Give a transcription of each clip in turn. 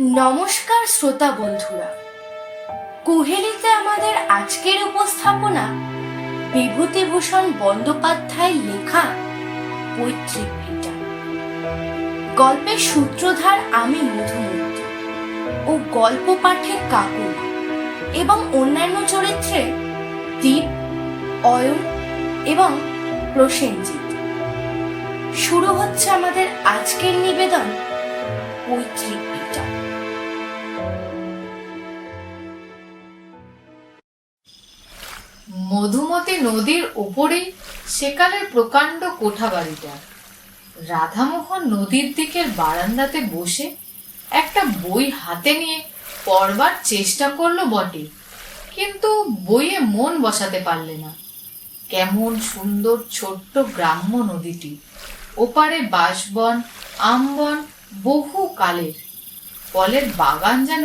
নমস্কার শ্রোতা বন্ধুরা। কুহেলিতে আমাদের আজকের উপস্থাপনা বিভূতিভূষণ বন্দ্যোপাধ্যায় লেখা পৈতৃক ভিটা। গল্পের সূত্রধার আমি মধুমূর্তি ও গল্প পাঠের কাকুর এবং অন্যান্য চরিত্রে দীপ, অয়ন এবং প্রসেনজিৎ। শুরু হচ্ছে আমাদের আজকের নিবেদন পৈতৃক মধুমতি নদীর ওপরেই সেকালের প্রকাণ্ড কোঠা বাড়িটা রাধামোহন নদীর দিকের বারান্দাতে বসে একটা বই হাতে নিয়ে পড়বার চেষ্টা করল বটে, কিন্তু বইয়ে মন বসাতে পারলে না। কেমন সুন্দর ছোট্ট গ্রাম্য নদীটি, ওপারে বাঁশবন, আমবন বহু কালের। ফলের বাগান যেন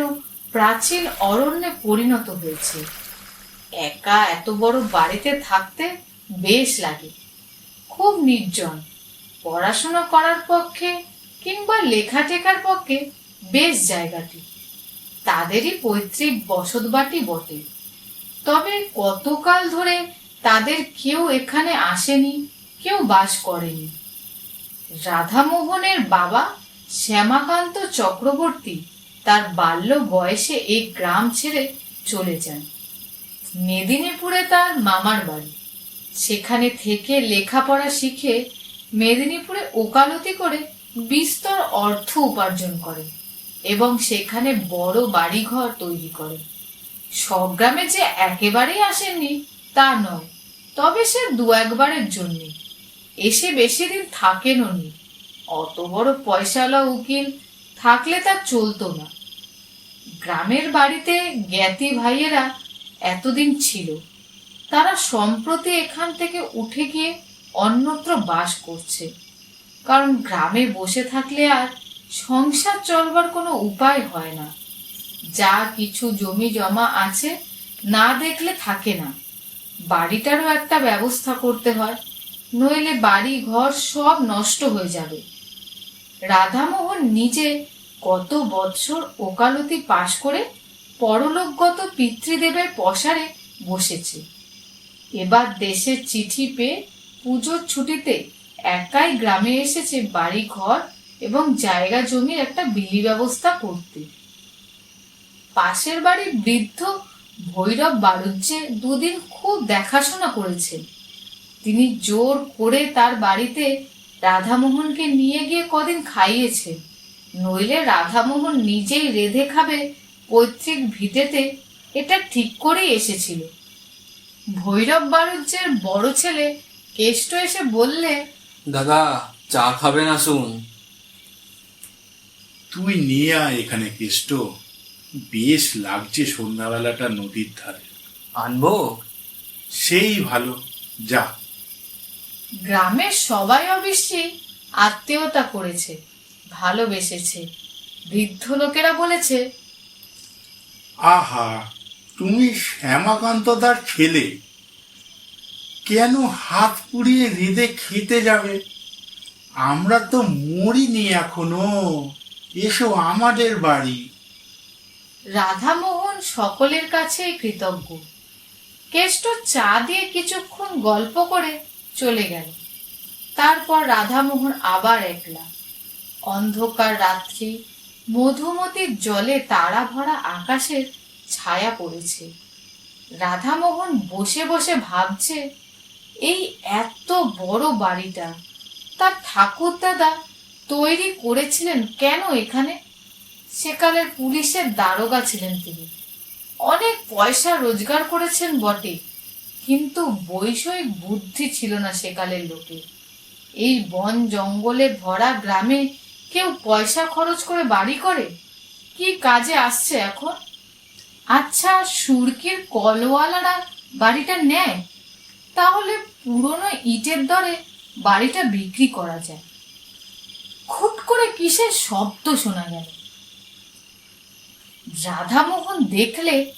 প্রাচীন অরণ্যে পরিণত হয়েছে। একা এত বড় বাড়িতে থাকতে বেশ লাগে। খুব নির্জন। পড়াশোনা করার পক্ষে কিংবা লেখা টেকার পক্ষে বেশ জায়গাটি। তাদেরই পৈতৃক বসতবাটি বটে। তবে কতকাল ধরে তাদের কেউ এখানে আসেনি, কেউ বাস করেনি। রাধামোহনের বাবা শ্যামাকান্ত চক্রবর্তী তার বাল্য বয়সে এই গ্রাম ছেড়ে চলে যান। মেদিনীপুরে তার মামার বাড়ি। সেখানে থেকে লেখাপড়া শিখে মেদিনীপুরে ওকালতি করে বিস্তর অর্থ উপার্জন করে এবং সেখানে বড় বাড়িঘর তৈরি করে। সব গ্রামে যে একেবারেই আসেননি তা নয়, তবে সে দু একবারের জন্যে। এসে বেশি দিন থাকেনও নি। অত বড় পয়সাওয়ালা উকিল থাকলে তা চলতো না। গ্রামের বাড়িতে জ্ঞাতি ভাইয়েরা এতদিন ছিল। তারা সম্প্রতি এখান থেকে উঠে গিয়ে অন্যত্র বাস করছে। কারণ গ্রামে বসে থাকলে আর সংসার চলবার কোনো উপায় হয় না। যা কিছু জমি জমা আছে, না দেখলে থাকে না। বাড়িটারও একটা ব্যবস্থা করতে হয়, নইলে বাড়ি ঘর সব নষ্ট হয়ে যাবে। রাধামোহন নিজে কত বৎসর ওকালতি পাশ করে পরলোকগত পিতৃদেবের পসারে বসেছে। এবার দেশের চিঠি পেয়ে পুজোর ছুটিতে একাই গ্রামে এসেছে বাড়ি ঘর এবং জায়গা জমির একটা বিলি ব্যবস্থা করতে। পাশের বাড়ির বৃদ্ধ ভৈরব বাড়ুজ্যে দুদিন খুব দেখাশোনা করেছেন তিনি জোর করে তার বাড়িতে রাধামোহনকে নিয়ে গিয়ে কদিন খাইয়েছেন নইলে রাধামোহন নিজেই রেধে খাবে পৈতৃক ভিটেতে এটা ঠিক করেই এসেছিল। ভৈরব বাড়ুজ্যের বড় ছেলে কেষ্ট এসে বললে দাদা চা খাবেন আসুন। তুই নিয়ে আয় এখানে কেষ্ট। বেশ লাগছে সন্ধ্যাবেলাটা নদীর ধারে। আনব? সেই ভালো যা। গ্রামের সবাই অবশ্যই আত্মীয়তা করেছে ভালোবেসেছে। বৃদ্ধ লোকেরা বলেছে আহা, তুমি শ্যামাকান্ত শ্যামাকান্তদার ছেলে। কেন হাত পুড়িয়ে রেঁধে খেতে যাবে? আমরা তো মরিনি এখনও। এসো আমাদের বাড়ি। রাধামোহন সকলের কাছেই কৃতজ্ঞ। কেষ্ট চা দিয়ে কিছুক্ষণ গল্প করে চলে গেল। তারপর রাধামোহন আবার একলা। অন্ধকার রাত্রি মধুমতির জলে তারা ভরা আকাশের ছায়া পড়েছে। রাধামোহন বসে বসে ভাবছে, এই এত বড় বাড়িটা, তার ঠাকুর দাদা তৈরি করেছিলেন কেন এখানে? সেকালের পুলিশের দারোগা ছিলেন তিনি। অনেক পয়সা রোজগার করেছেন বটে, কিন্তু বৈষয়িক বুদ্ধি ছিল না সেকালের লোকে এই বন জঙ্গলে ভরা গ্রামে কেউ পয়সা খরচ করে বাড়ি করে? কি কাজে আসছে এখন? আচ্ছা সুরকির কলওয়ালারা বাড়িটা নেয়। তাহলে পুরনো ইটের দরে বাড়িটা বিক্রি করা যায়। খুট করে কিসের শব্দ শোনা গেল? রাধামোহন দেখলে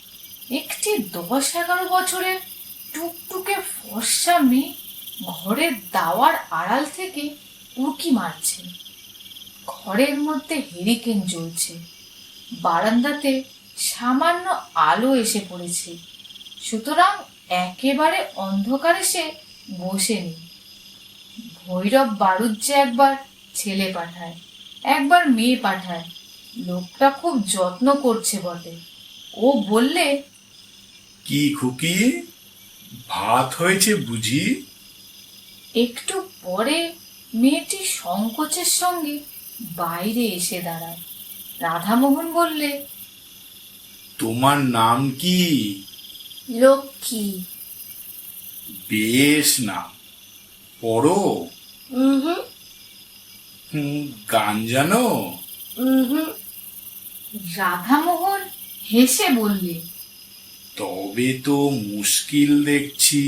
একটি দশ এগারো বছরের টুকটুকে ফর্সা মেয়ে ঘরের দাওয়ার আড়াল থেকে উঁকি মারছে। ঘরের মধ্যে হেরিকেন জ্বলছে। বারান্দাতে সামান্য আলো এসে পড়েছে। সুতরাং একেবারে অন্ধকারে সে বসেনি। ভৈরব বাড়ুজ্যে একবার ছেলে পাঠায় একবার মেয়ে পাঠায়। লোকটা খুব যত্ন করছে বটে। ও বললে কি খুকি? ভাত হয়েছে বুঝি? একটু পরে মেয়েটি সংকোচের সঙ্গে বাইরে এসে দাঁড়ায়। রাধামোহন বললে তোমার নাম কি? লক্ষ্মী। বেশ নাম পড়ো। গান জানো? রাধামোহন হেসে বললে তবে তো মুশকিল দেখছি।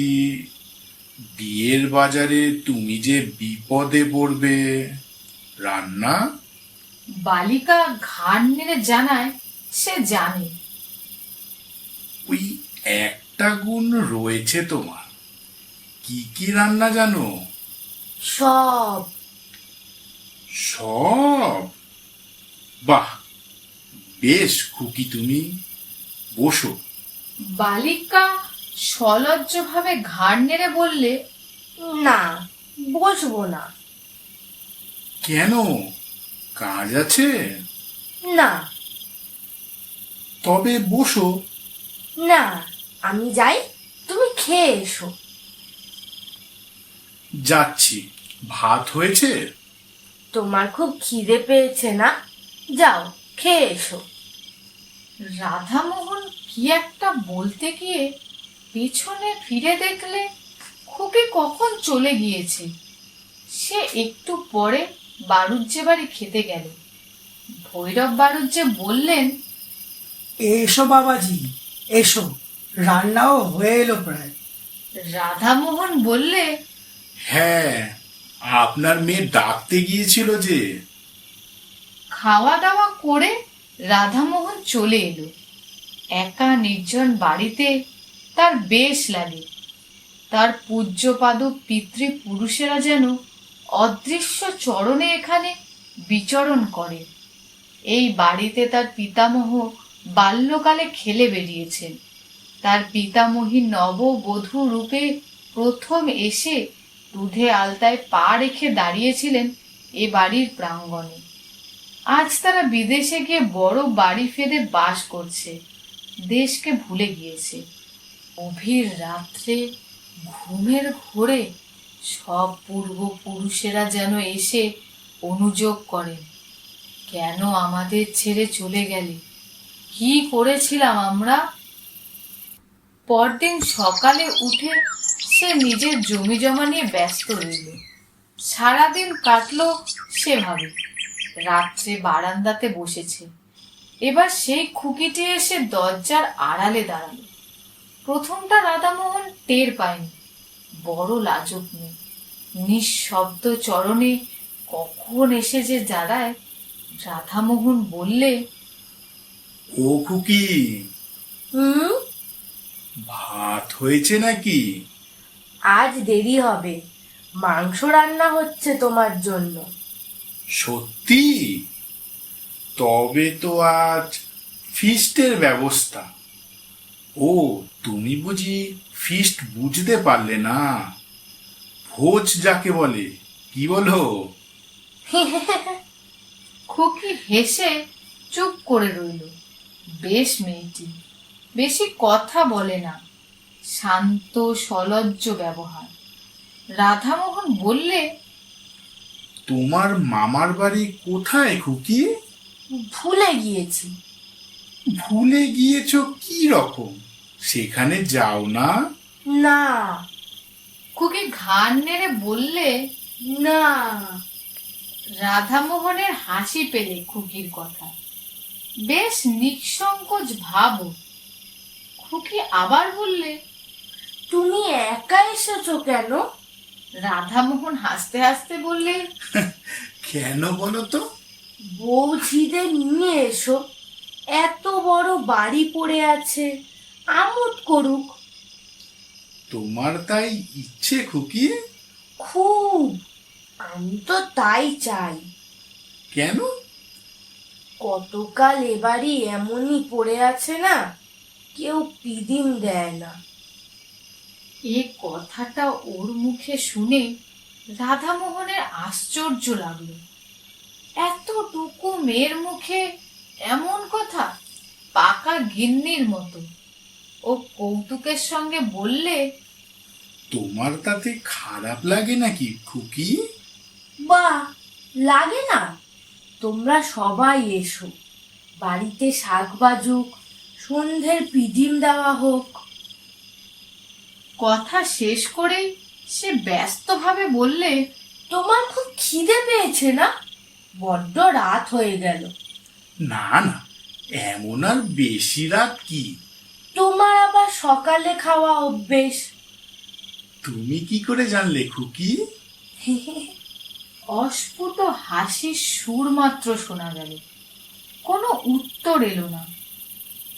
বিয়ের বাজারে তুমি যে বিপদে পড়বে। রান্না? বালিকা ঘাড় নেড়ে জানায় সে জানে। ওই একটা গুণ রয়েছে তোমার। কি কি রান্না জানো? সব। সব? বাহ বেশ খুকি তুমি। বসো। বালিকা সলজ্জভাবে ঘাড় নেড়ে বললে না বসবো না। কেন? কাজ আছে? না। তবে বসো। না আমি যাই তুমি খেয়ে এসো। যাচ্ছি। ভাত হয়েছে? তোমার খুব খিদে পেয়েছে না? যাও খেয়ে এসো। রাধামোহন কি একটা বলতে গিয়ে পিছনে ফিরে দেখলে খুকি কখন চলে গিয়েছে? সে একটু পরে বাড়ুজ্জে বাড়ি খেতে গেল। ভৈরব বাড়ুজ্জে বললেন এসো বাবাজি এসো রান্নাও হয়ে এলো প্রায়। রাধামোহন বললে হ্যাঁ আপনার মেয়ে ডাকতে গিয়েছিল যে। খাওয়া দাওয়া করে রাধামোহন চলে এলো। একা নির্জন বাড়িতে তার বেশ লাগে। তার পূজ্যপাদ পিতৃপুরুষেরা যেন অদৃশ্য চরণে এখানে বিচরণ করে। এই বাড়িতে তার পিতামহ বাল্যকালে খেলে বেরিয়েছেন তার পিতামহী নববধূ রূপে প্রথম এসে দুধে আলতায় পা রেখে দাঁড়িয়েছিলেন এ বাড়ির প্রাঙ্গণে। আজ তারা বিদেশে গিয়ে বড় বাড়ি ফেলে বাস করছে। দেশকে ভুলে গিয়েছে। অভির রাত্রে ঘুমের ঘোরে সব পূর্বপুরুষেরা যেন এসে অনুযোগ করেন। কেন আমাদের ছেড়ে চলে গেলে? কি করেছিলাম আমরা? পরদিন সকালে উঠে সে নিজের জমি জমা নিয়ে ব্যস্ত রইল। সারাদিন কাটলো সেভাবে। রাত্রে বারান্দাতে বসেছে। এবার সেই খুকিটি এসে দরজার আড়ালে দাঁড়াল। প্রথমটা রাধামোহন টের পায়নি। বড় লাজক মেয়ে। নিঃশব্দ চরণে কখন এসে যে দাঁড়ায় রাধামোহন বললে ও খুকি। হুম? ভাত হয়েছে নাকি? আজ দেরি হবে। মাংস রান্না হচ্ছে তোমার জন্য। সত্যি? তবে তো আজ ফিস্টের ব্যবস্থা। ও তুমি বুঝি ফিস্ট বুঝতে পারলে না। ভোজ যাকে বলে কি বলো? খুকি হেসে চুপ করে রইল। বেশ মেয়েটি বেশি কথা বলে না। শান্ত সলজ্জ ব্যবহার। রাধামোহন বললে তোমার মামার বাড়ি কোথায় খুকি? ভুলে গিয়েছি। ভুলে গিয়েছো কি রকম? সেখানে যাও না। না। খুকি ঘাড় নেড়ে বললে না। রাধামোহনের হাসি পেলে খুকির কথা। বেশ নিঃসংকোচ ভাব। খুকি আবার বললে তুমি একা এসেছ কেন? রাধামোহন হাসতে হাসতে বললে কেন বলো তো? বৌঝিদের নিয়ে এসো। এত বড় বাড়ি পড়ে আছে। আমোদ করুক। তোমার তাই ইচ্ছে খুকি? খুব। আমি তো তাই চাই। কেন? কতকাল এবারই এমনই পড়ে আছে না কেউ পিদিম দেয় না। এ কথাটা ওর মুখে শুনে রাধামোহনের আশ্চর্য লাগল। এতটুকু মেয়ের মুখে এমন কথা পাকা গিন্নির মতো। ও কৌতুকের সঙ্গে বললে? তোমার তাতে খারাপ লাগে নাকি খুকি? বা লাগে না। তোমরা সবাই এসো। বাড়িতে শাক বাজুক সন্ধ্যের পিদিম দেওয়া হোক। কথা শেষ করেই সে ব্যস্তভাবে বললে তোমার খুব খিদে পেয়েছে না? বড্ড রাত হয়ে গেল। না না এমন আর বেশি রাত কি? তোমার আবার সকালে খাওয়া অভ্যেস? তুমি কি করে জানলে খুকি? অস্ফুট হাসির সুর মাত্র শোনা গেল। কোনো উত্তর এলো না।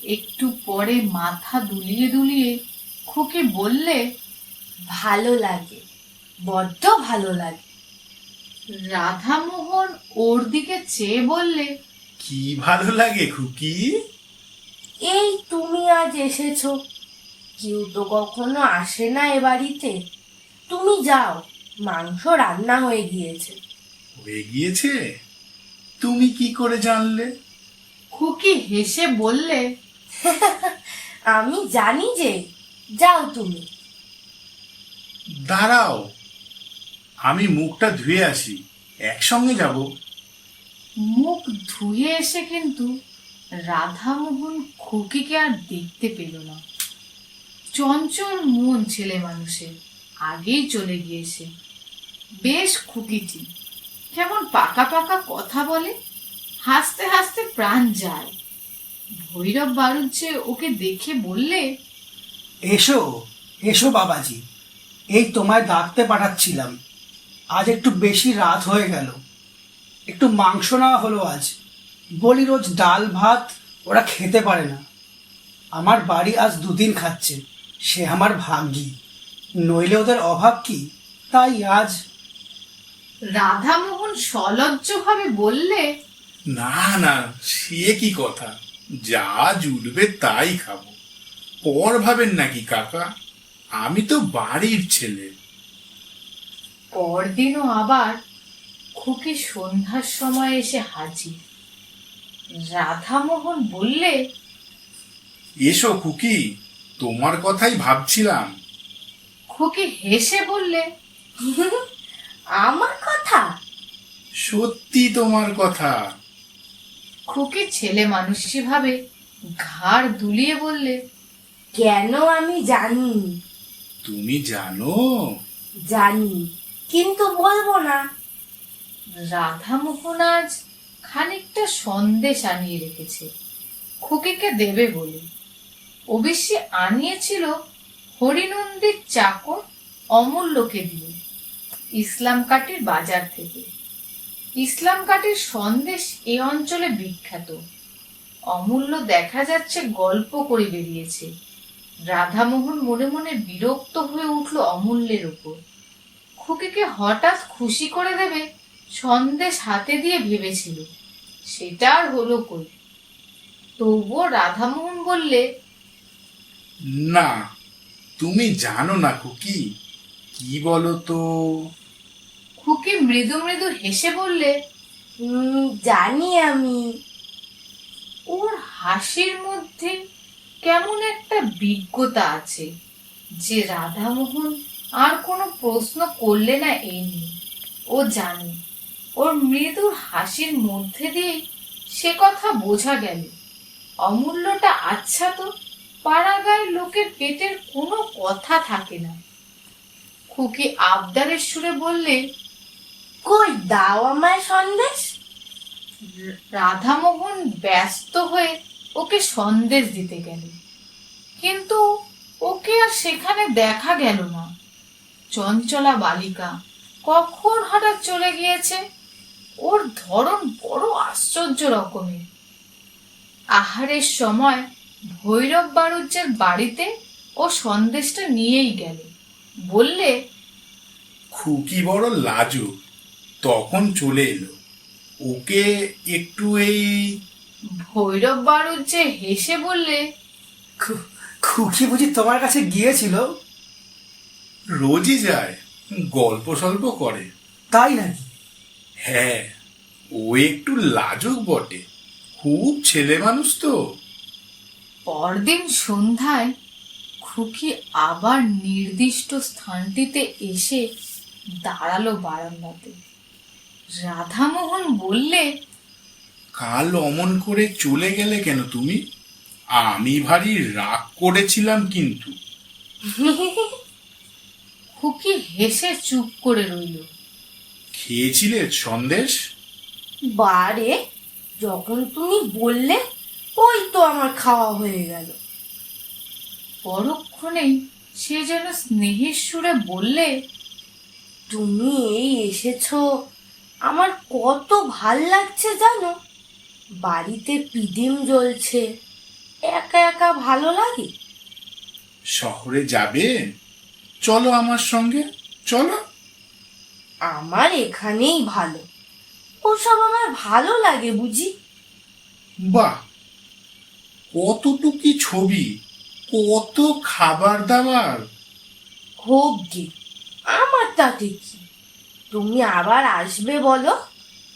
একটু পরে মাথা দুলিয়ে দুলিয়ে খুকি বললে ভালো লাগে বড্ড ভালো লাগে। রাধামোহন ওর দিকে চেয়ে বললে কি ভালো লাগে খুকি? এই তুমি আজ এসেছ। কেউ তো কখনো আসে না এ বাড়িতে। তুমি যাও মাংস রান্না হয়ে গিয়েছে। হয়ে গিয়েছে? তুমি কি করে জানলে? খুকি হেসে বললে আমি জানি যে যাও তুমি। দাঁড়াও আমি মুখটা ধুয়ে আসি একসঙ্গে যাব। মুখ ধুয়ে এসে কিন্তু রাধামোহন খুকিকে আর দেখতে পেল না। চঞ্চল মন ছেলে মানুষের, আগেই চলে গিয়েছে। বেশ খুকিটি, কেমন পাকা পাকা কথা বলে, হাসতে হাসতে প্রাণ যায়। ভৈরব বাড়ুজ্জে ওকে দেখে বললে, এসো এসো বাবাজি, এই তোমায় ডাকতে পাঠাচ্ছিলাম। আজ একটু বেশি রাত হয়ে গেল। একটু মাংস নেওয়া হলো আজ। বলি রোজ ডাল ভাত ওরা খেতে পারে না। আমার বাড়ি আজ দুদিন খাচ্ছে সে আমার ভাগ্যি। নইলে ওদের অভাব কি? তাই আজ রাধামোহন সলজ্জভাবে বললে না না সে কি কথা? যা জুটবে তাই খাব। পর ভাবেন নাকি কাকা? আমি তো বাড়ির ছেলে। পরদিনও আবার খুকি সন্ধ্যার সময় এসে হাজির। রাধামোহন বললে এসো খুকি তোমার কথাই ভাবছিলাম। খুকি হেসে বললে আমার কথা? সত্যি তোমার কথা। খুকি ছেলে মানুষই ভাবে ঘাড় দুলিয়ে বললে কেন আমি জানি? তুমি জানো? জানি কিন্তু বলব না। রাধামোহন আজ খানিকটা সন্দেশ আনিয়ে রেখেছে। খুকিকে দেবে বলে। অবশ্যই আনিয়েছিল হরিনন্দির চাকর অমূল্যকে দিয়ে ইসলাম কাটির বাজার থেকে। ইসলাম কাটির সন্দেশ এ অঞ্চলে বিখ্যাত। অমূল্য দেখা যাচ্ছে গল্প করে বেরিয়েছে। রাধামোহন মনে মনে বিরক্ত হয়ে উঠল অমূল্যের উপর। খুকিকে হঠাৎ খুশি করে দেবে সন্দেশ হাতে দিয়ে ভেবেছিল সেটা আর হলো কই? তবুও রাধামোহন বললে না তুমি জানো না খুকি কি বলো তো খুকি মৃদু মৃদু হেসে বললে জানি আমি। ওর হাসির মধ্যে কেমন একটা বিজ্ঞতা আছে যে রাধামোহন আর কোনো প্রশ্ন করলে না এই নিয়ে ও জানে। ওর মৃদু হাসির মধ্যে দিয়ে সে কথা বোঝা গেল। অমূল্যটা আচ্ছা তো, পাড়াগাঁয়ের লোকের পেটের কোনো কথা থাকে না। খুকি আবদারের সুরে বললে, কই দাও আমায় সন্দেশ? রাধামোহন ব্যস্ত হয়ে ওকে সন্দেশ দিতে গেল। কিন্তু ওকে আর সেখানে দেখা গেল না। চঞ্চলা বালিকা কখন হঠাৎ চলে গিয়েছে? ওর ধরন বড় আশ্চর্য রকমের। আহারের সময় ভৈরব বাড়ুজ্যের বাড়িতে ও সন্দেশটা নিয়েই গেল। বললে খুকি বড় লাজুক তখন চলে এলো। ওকে একটু এই ভৈরব বারুদ যে হেসে বললে খু- খুকি বুঝি তোমার কাছে গিয়েছিল? রোজই যায় গল্প সল্প করে। তাই নাকি? হ্যাঁ ও একটু লাজুক বটে। খুব ছেলে মানুষ তো। পরদিন সন্ধ্যায় খুকি আবার নির্দিষ্ট স্থানটিতে এসে দাঁড়াল বারান্দাতে। রাধামোহন বললে কাল অমন করে চলে গেলে কেন তুমি? আমি ভারী রাগ করেছিলাম কিন্তু। খুকি হেসে চুপ করে রইল। খেয়েছিলে সন্দেশ? বারে যখন তুমি বললে ওই তো আমার খাওয়া হয়ে গেল। পরক্ষণেই সে যেন স্নেহের সুরে বললে তুমি এই এসেছ আমার কত ভালো লাগছে জানো? বাড়িতে পিদিম জ্বলছে একা একা ভালো লাগে? শহরে যাবে? চলো আমার সঙ্গে চলো। আমার এখানেই ভালো। ওসব আমার ভালো লাগে বুঝি? বাহ কতটুকি ছবি কত খাবার দাবার। হোক গে আমার তাতে কি? তুমি আবার আসবে বলো?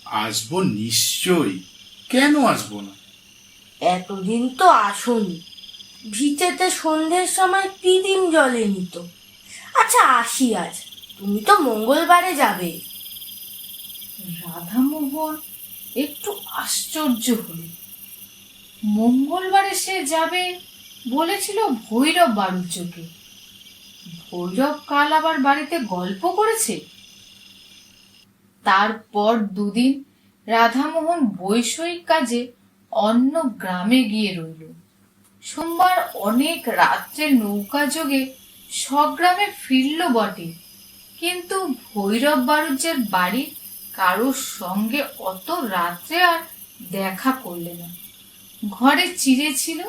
আসব নিশ্চয়ই। কেন আসব না? এতদিন তো আসনি। ভিটেতে সন্ধ্যের সময় পিদিম জলে নিত। আচ্ছা আসি আজ। তুমি তো মঙ্গলবারে যাবে। রাধামোহন, একটু আশ্চর্য হল। মঙ্গলবারে সে যাবে বলেছিল ভৈরব বাণিজ্যকে ভৈরব কাল আবার বাড়িতে গল্প করেছে? তারপর দুদিন রাধামোহন বৈষয়িক কাজে অন্য গ্রামে গিয়ে রইল। সোমবার অনেক রাত্রে নৌকা যোগে স্বগ্রামে ফিরল বটে। কিন্তু ভৈরব বারুজ্যের বাড়ির কারোর সঙ্গে অত রাত্রে আর দেখা করলে না। ঘরে চিড়ে ছিল,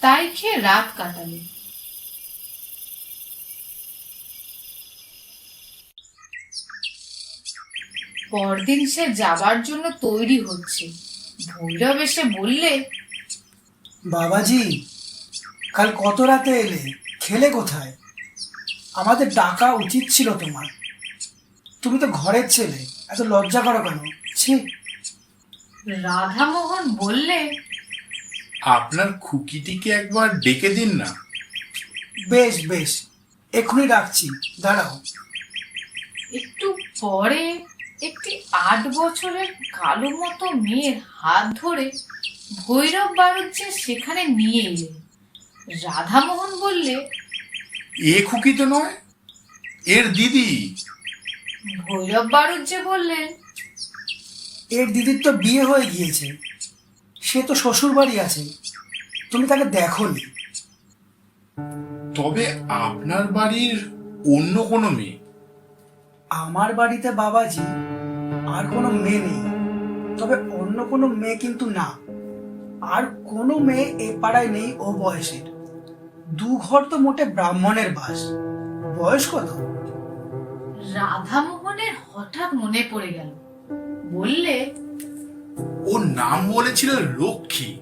তাই খেয়ে রাত কাটালে। পরদিন সে যাবার জন্য তৈরি হচ্ছে। ভৈরব এসে বললে, বাবাজি, কাল কত রাতে এলে? খেলে কোথায়? আমাদের ডাকা উচিত ছিল তোমার। তুমি তো ঘরের ছেলে এত লজ্জা করো কেন? ছি। রাধামোহন বললে আপনার খুকিটিকে একবার ডেকে দিন না। বেশ বেশ এক্ষুনি রাখছি দাঁড়াও। একটু পরে একটি আট বছরের কালো মতো মেয়ের হাত ধরে ভৈরব বাড়ুজ্যে সেখানে নিয়ে এলেন। রাধামোহন বললে এ খুকি তো নয় এর দিদি। ভৈরব বাড়ুজ্যে বললেন। এর দিদির তো বিয়ে হয়ে গিয়েছে। সে তো শ্বশুর বাড়ি আছে। তুমি তাকে দেখোনি। তবে আপনার বাড়ির অন্য কোনো মেয়ে? আমার বাড়িতে বাবাজি আর কোনো মেয়ে নেই। তবে অন্য কোনো মেয়ে কিন্তু না। আর কোনো মেয়ে এ পাড়ায় নেই ও বয়সের। দু ঘর তো মোটে ব্রাহ্মণের বাস। বয়স কত? রাধামোহনের হঠাৎ মনে পড়ে গেল। বললে ওর নাম বলেছিল লক্ষ্মী।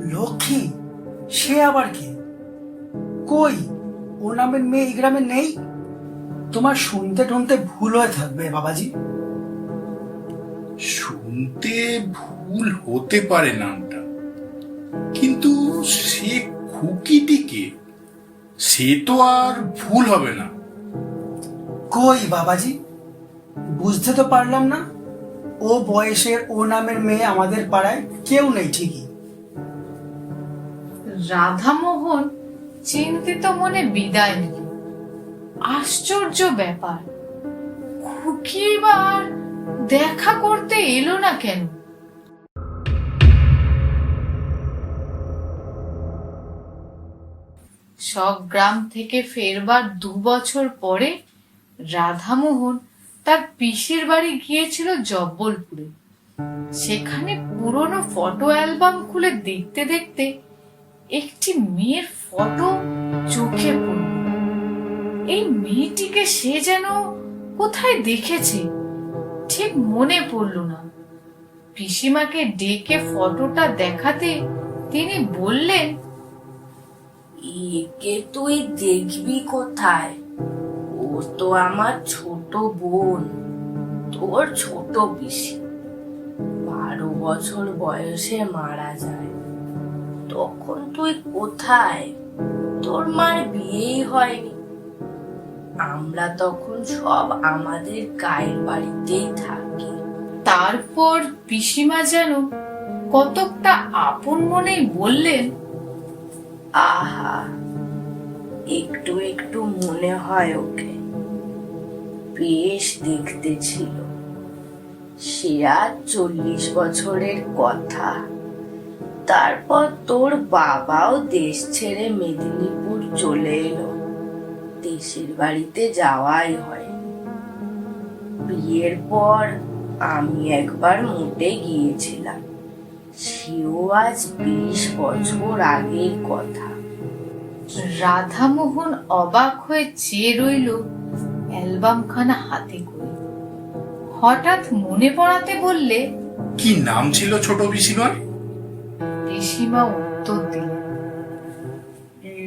লক্ষ্মী? সে আবার কি? কই? ও নামের মেয়ে এই গ্রামে নেই? তোমার শুনতে টুনতে ভুল হয়ে থাকবে বাবাজি। শুনতে ভুল হতে পারে নামটা। কিন্তু সে খুকিটিকে সে তো আর ভুল হবে না। কই বাবাজি? বুঝতে তো পারলাম না। ও বয়সের ও নামের মেয়ে আমাদের পাড়ায় কেউ নেই ঠিকই। রাধামোহন চিন্তিত মনে বিদায় নিল। আশ্চর্য ব্যাপার। খুকি এবার দেখা করতে এলো না কেন? গ্রাম থেকে ফেরবার দু বছর পরে রাধামোহন তার পিসির বাড়ি গিয়েছিল জব্বলপুরে। সেখানে পুরনো ফটো অ্যালবাম খুলে দেখতে দেখতে একটি মেয়ের ফটো চোখে পড়ল। এই মেয়েটিকে সে যেন কোথায় দেখেছে ঠিক মনে পড়ল না। পিসিমাকে ডেকে ফটোটা দেখাতে তিনি বললেন একে তুই দেখবি কোথায়? ও তো আমার ছোট বোন, তোর ছোট পিসি। বারো বছর বয়সে মারা যায়। তখন তুই কোথায়? তোর মার বিয়েই হয়নি। আমরা তখন সব আমাদের গায়ের বাড়িতেই থাকি। তারপর পিসিমা যেন কতকটা আপন মনেই বললেন আহা, একটু একটু মনে হয় ওকে। বেশ দেখতে ছিল। সে আজ চল্লিশ বছরের কথা। তারপর তোর বাবাও দেশ ছেড়ে মেদিনীপুর চলে এলো। দেশের বাড়িতে যাওয়াই হয়। বিয়ের পর আমি একবার মোটে গিয়েছিলাম। সেও আজ বিশ বছর আগের কথা। রাধামোহন অবাক হয়ে চেয়ে রইল অ্যালবামখানা হাতে করে। হঠাৎ মনে পড়াতে বললে কি নাম ছিল ছোট পিসিমার? পিসিমা উত্তর দিলেন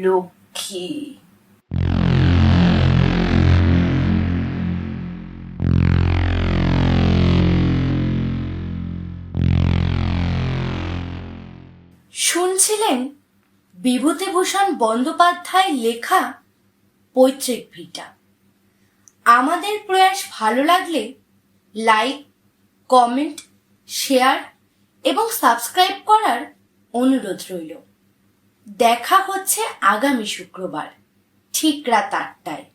লক্ষ্মী। শুনছিলেন বিভূতিভূষণ বন্দ্যোপাধ্যায় লেখা পৈতৃক ভিটা। আমাদের প্রয়াস ভালো লাগলে লাইক, কমেন্ট, শেয়ার এবং সাবস্ক্রাইব করার অনুরোধ রইল। দেখা হচ্ছে আগামী শুক্রবার, ঠিক রাত আটটায়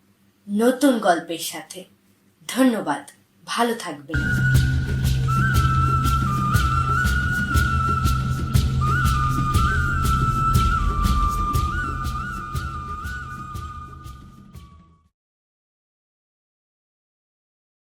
নতুন গল্পের সাথে। ধন্যবাদ, ভালো থাকবেন।